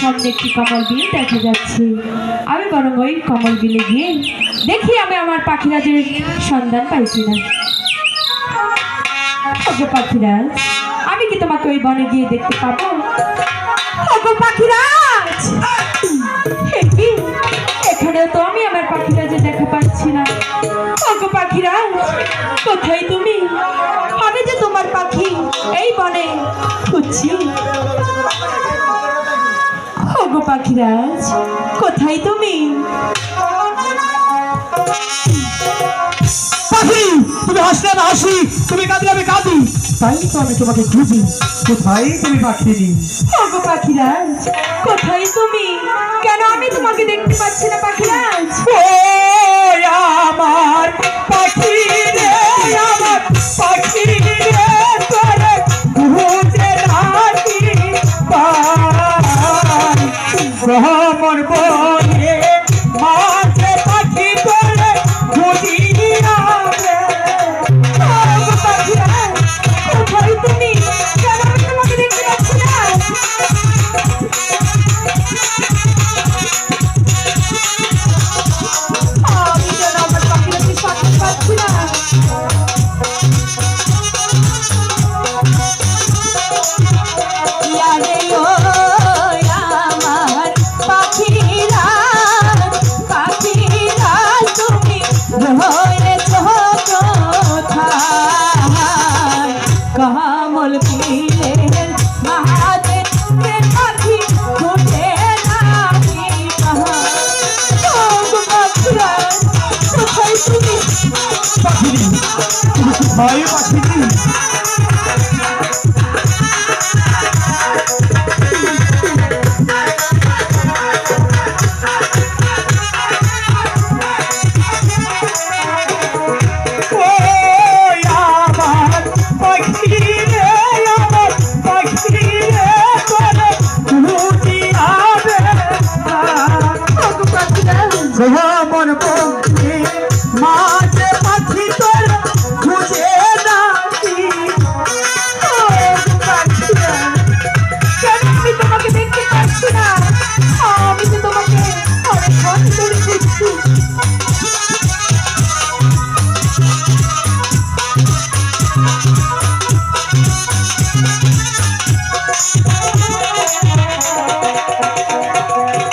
সামনে একটি কমল বিল দেখা যাচ্ছে। আমি বরং ওই কমল বিলে গিয়ে দেখি আমি আমার পাখিরাজের সন্ধান পাইছি না পাখিরাজ, আমি কি তোমাকে ওই বনে গিয়ে দেখতে পাবো? পাখিরাজ! এখানেও তো আমি আমার পাখিরাজের দেখা পাচ্ছি না। ওগো পাখিরাজ, কোথায় তুমি? আমি যে তোমার পাখি এই বনে খুঁজছি। পাখিরাজ কোথায় তুমি? পাখি তুমি হাসলে না হাসি তুমি কাঁদলে আমি কাঁদি। তাই তো আমি তোমাকে খুঁজি কোথায় তুমি পাখিনি ওগো পাখিরাজ কোথায় তুমি? কেন আমি তোমাকে দেখতে পাচ্ছি না পাখিরাজ? ও ভ্রমণ বনে মাঝে তুমি কোথায় পাখিনি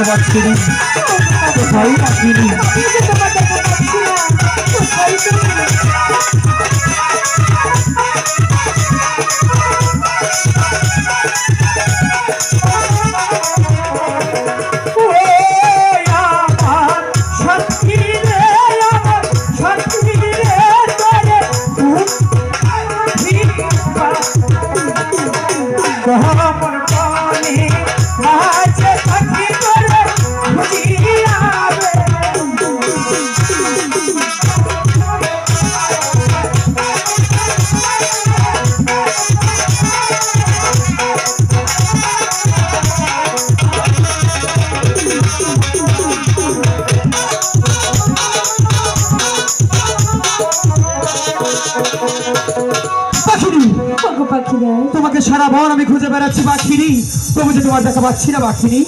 পাখিনি দেখতে পাচ্ছি না কোথায় পাখিনি আমি যে তোমার দেখা পাচ্ছি না। কোথায় সারা বন আমি খুঁজে বেড়াচ্ছি পাখিনি তবু যে তোমার দেখা পাচ্ছি না পাখিনি